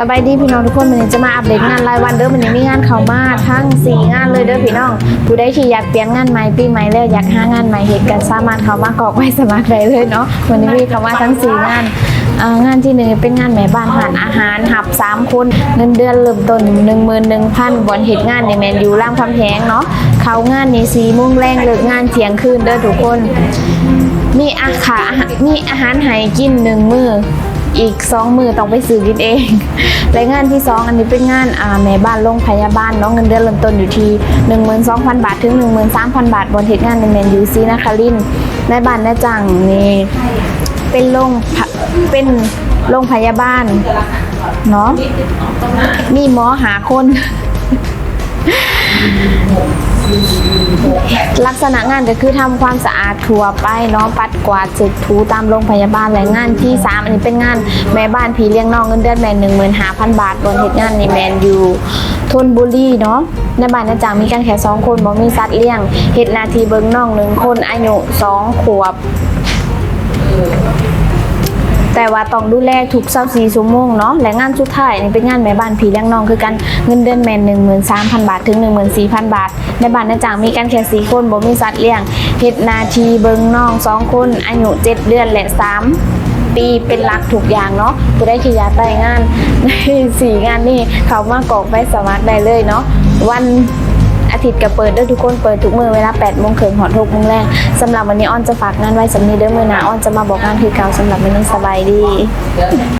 สบายดีพี่น้องทุกคนวันนี้จะมาอัปเดตงานรายวันเด้อวันนี้มีงานเข้ามาทั้ง4งานเลยเด้อพี่น้องผู้ใดที่อยากเปลี่ยนงานใหม่ปีใหม่แล้วอยากหางานใหม่เหตุกันสามารถเข้ามากรอกใบสมัครได้เลยเนาะวันนี้มีเข้ามาทั้ง4งานงานที่หนึ่งเป็นงานแม่บ้านหารอาหารหับ3คนเงินเดือนเริ่มต้น11,000บอนเหตุงานในแมนยูร่ามคำแพงเนาะเขางานนี้4โมงแรงเลิกงานเที่ยงคืนเด้อทุกคน มีอาขามีอาหารให้กินหนึ่งมือ อีกสองมือต้องไปซื้อกินเองและงานที่สองอันนี้เป็นงานอาแม่บ้านโรงพยาบาลเน้องเงินเดือนเริ่มต้นอยู่ที่ 12,000 บาท ถึง 13,000 บาท บนเหตุงานในแมนยูซีนะครินในบ้านแม่จังนี่เป็นโรงพะเป็นโรงพยาบาลเนาะมีหมอหาคน ลักษณะงานก็คือทำความสะอาดทั่วไปเนาะปัดกวาดเช็ดถูตามโรงพยาบาลและงานที่ 3 อันนี้เป็นงานแม่บ้านผีเลี้ยงน้องเงินเดือนแมนหนึ่งหมื่นห้าพันบาทบนเหตุงานในแมนยูทนบุรีเนาะในบ้านนาจางมีกันแค่สองคนบ่มีสัตว์เลี้ยงเหตุนาทีเบิ้งน้องหนึ่งคนอายุสองขวบ ว่าต้องดูแลทุก24ชั่วโมงเนาะและงานสุดท้ายนี่เป็นงานแม่บ้านผีเลี้ยงน้องคือกันเงินเดือนแม่หน13,000บาทถึง14,000บาท ในบ้านนาจางมีกันแค่4คนบ่มีสัตว์เลี้ยงเฮ็ดนาทีเบิงน้อง2คนอายุ7เดือนและ3ปีเป็นหลักทุกอย่างเนาะผู้ได้ที่ยากได้งานในสี่งานนี่เขามากรอกไปสมัครได้เลยเนาะวัน อาทิตย์ก็เปิดด้อทุกคนเปิดทุกมือเวลา8โมงครึ่งหอด6โมงแรงสำหรับวันนี้อ้อนจะฝากงานไว้สำนีเด้อมือหนาอ้อนจะมาบอกงานคือเก่าสำหรับวันนี้สบายดี